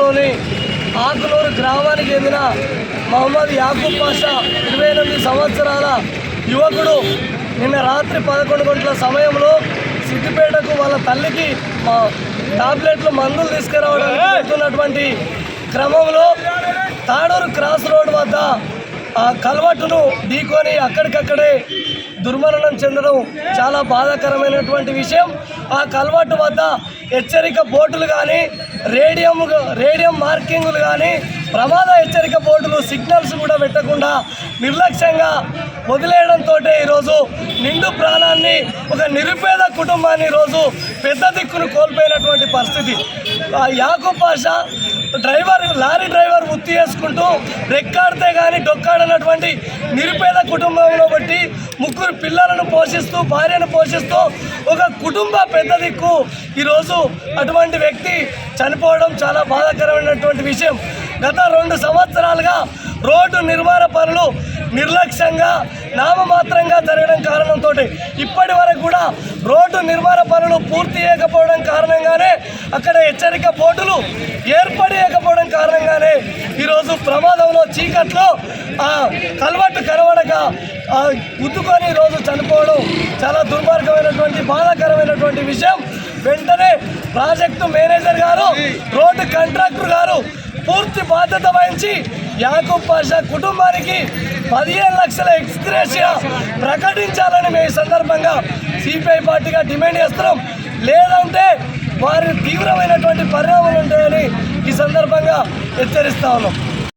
మండలంలోని ఆకులూరు గ్రామానికి చెందిన మహమ్మద్ యాకూబ్ పాషా ఇరవై ఎనిమిది సంవత్సరాల యువకుడు నిన్న రాత్రి పదకొండు గంటల సమయంలో సిద్దిపేటకు వాళ్ళ తల్లికి మా టాబ్లెట్లు మందులు తీసుకురావడానికి వెళ్తున్నటువంటి క్రమంలో తాడూరు క్రాస్ రోడ్ వద్ద ఆ కల్వట్టును ఢీకొని అక్కడికక్కడే దుర్మరణం చెందడం చాలా బాధాకరమైనటువంటి విషయం. ఆ కలవాటు వద్ద హెచ్చరిక బోర్డులు కానీ రేడియం రేడియం మార్కింగులు కానీ ప్రమాద హెచ్చరిక బోర్డులు సిగ్నల్స్ కూడా పెట్టకుండా నిర్లక్ష్యంగా వదిలేయడంతో ఈరోజు నిండు ప్రాణాన్ని ఒక నిరుపేద కుటుంబాన్ని ఈరోజు పెద్ద దిక్కును కోల్పోయినటువంటి పరిస్థితి. ఆ Yakub Pasha driver lorry driver చేసుకుంటూ రెక్కాడితే కానీ డొక్కాడనటువంటి నిరుపేద కుటుంబంలో బట్టి ముగ్గురు పిల్లలను పోషిస్తూ భార్యను పోషిస్తూ ఒక కుటుంబ పెద్ద దిక్కు. ఈరోజు అటువంటి వ్యక్తి చనిపోవడం చాలా బాధాకరమైనటువంటి విషయం. గత రెండు సంవత్సరాలుగా రోడ్డు నిర్మాణ పనులు నిర్లక్ష్యంగా నామమాత్రంగా జరగడం కారణంతో ఇప్పటి వరకు కూడా రోడ్డు నిర్మాణ పనులు పూర్తి చేయకపోవడం కారణంగానే అక్కడ హెచ్చరిక బోర్డులు ఏర్పడేయకపోవడం కారణంగానే ఈరోజు ప్రమాదంలో చీకట్లో ఆ కలవట్టు కనబడక గుద్దుకొని ఈరోజు చనిపోవడం చాలా దుర్మార్గమైనటువంటి బాధాకరమైనటువంటి విషయం. వెంటనే ప్రాజెక్టు మేనేజర్ గారు రోడ్డు కాంట్రాక్టర్ గారు పూర్తి బాధ్యత వహించి యాకూబ్ పాషా కుటుంబానికి పదిహేను లక్షల ఎక్స్గ్రేషియా ప్రకటించాలని మేము ఈ సందర్భంగా సిపిఐ పార్టీగా డిమాండ్ చేస్తున్నాం. లేదంటే వారి తీవ్రమైనటువంటి పరిణామాలు ఉంటాయని ఈ సందర్భంగా హెచ్చరిస్తా ఉన్నాం.